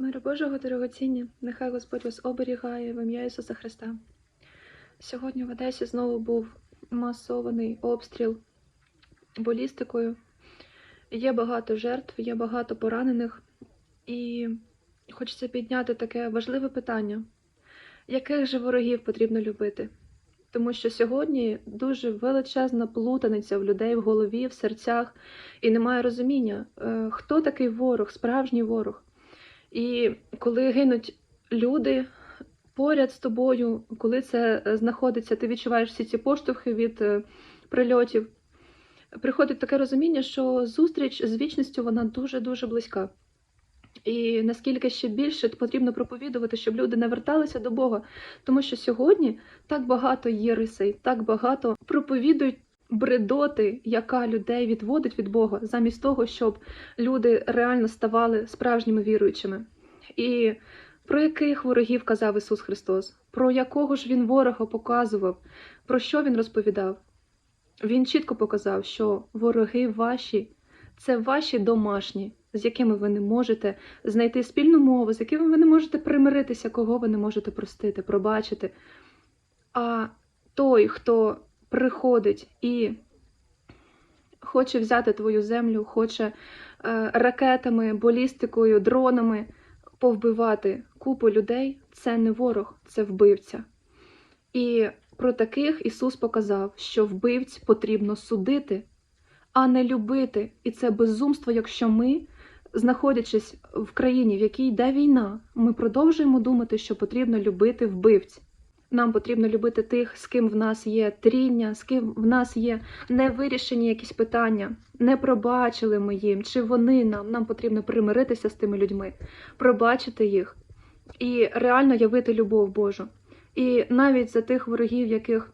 Миру Божого дорогоцінні, нехай Господь вас оберігає в ім'я Ісуса Христа. Сьогодні в Одесі знову був масований обстріл балістикою. Є багато жертв, є багато поранених, і хочеться підняти таке важливе питання: яких же ворогів потрібно любити? Тому що сьогодні дуже величезна плутаниця в людей в голові, в серцях, і немає розуміння, е, хто такий ворог, справжній ворог. І коли гинуть люди поряд з тобою, коли це е, знаходиться, ти відчуваєш всі ці поштовхи від е, прильотів, приходить таке розуміння, що зустріч з вічністю вона дуже-дуже близька. І наскільки ще більше потрібно проповідувати, щоб люди не верталися до Бога. Тому що сьогодні так багато єресей, так багато проповідують бредоти, яка людей відводить від Бога, замість того, щоб люди реально ставали справжніми віруючими. І про яких ворогів казав Ісус Христос? Про якого ж Він ворога показував? Про що Він розповідав? Він чітко показав, що вороги ваші це ваші домашні, з якими ви не можете знайти спільну мову, з якими ви не можете примиритися, кого ви не можете простити, пробачити. А той, хто приходить і хоче взяти твою землю, хоче е, ракетами, балістикою, дронами повбивати купу людей, це не ворог, це вбивця. І про таких Ісус показав, що вбивць потрібно судити, а не любити. І це безумство, якщо ми, знаходячись в країні, в якій йде війна, ми продовжуємо думати, що потрібно любити вбивць. Нам потрібно любити тих, з ким в нас є тріння, з ким в нас є невирішені якісь питання, не пробачили ми їм, чи вони нам. Нам потрібно примиритися з тими людьми, пробачити їх і реально явити любов Божу. І навіть за тих ворогів, яких,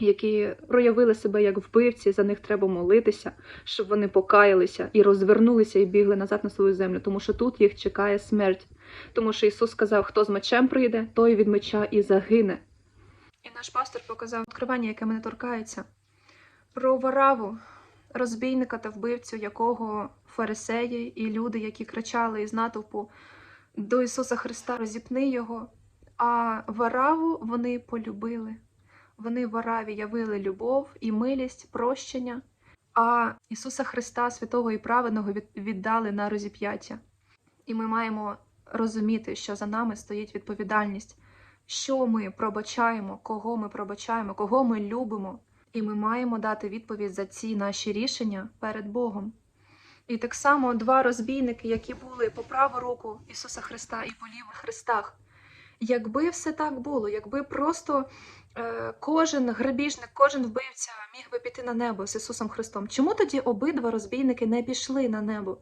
які проявили себе як вбивці, за них треба молитися, щоб вони покаялися і розвернулися і бігли назад на свою землю, тому що тут їх чекає смерть. Тому що Ісус сказав, хто з мечем прийде, той від меча і загине. І наш пастор показав відкривання, яке мене торкається, про вараву, розбійника та вбивцю, якого фарисеї і люди, які кричали із натовпу до Ісуса Христа, розіпни його. А вараву вони полюбили. Вони вараві явили любов і милість, прощення, а Ісуса Христа, святого і праведного, віддали на розіп'яття. І ми маємо розуміти, що за нами стоїть відповідальність, що ми пробачаємо, кого ми пробачаємо, кого ми любимо, і ми маємо дати відповідь за ці наші рішення перед Богом. І так само два розбійники, які були по праву руку Ісуса Христа і по лівих хрестах. Якби все так було, якби просто е, кожен грабіжник, кожен вбивця міг би піти на небо з Ісусом Христом, чому тоді обидва розбійники не пішли на небо?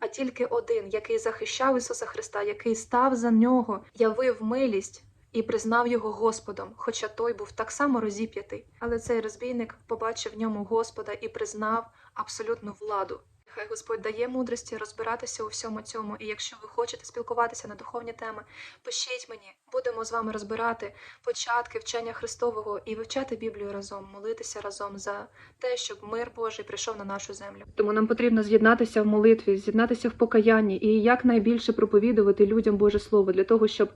А тільки один, який захищав Ісуса Христа, який став за нього, явив милість і признав його Господом, хоча той був так само розіп'ятий. Але цей розбійник побачив в ньому Господа і признав абсолютну владу. Хай Господь дає мудрості розбиратися у всьому цьому. І якщо ви хочете спілкуватися на духовні теми, пишіть мені, будемо з вами розбирати початки вчення Христового і вивчати Біблію разом, молитися разом за те, щоб мир Божий прийшов на нашу землю. Тому нам потрібно з'єднатися в молитві, з'єднатися в покаянні і якнайбільше проповідувати людям Боже Слово для того, щоб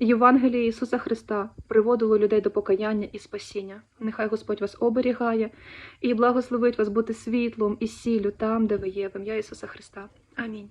Євангеліє Ісуса Христа приводило людей до покаяння і спасіння. Нехай Господь вас оберігає і благословить вас бути світлом і сіллю там, де ви є, в ім'я Ісуса Христа. Амінь.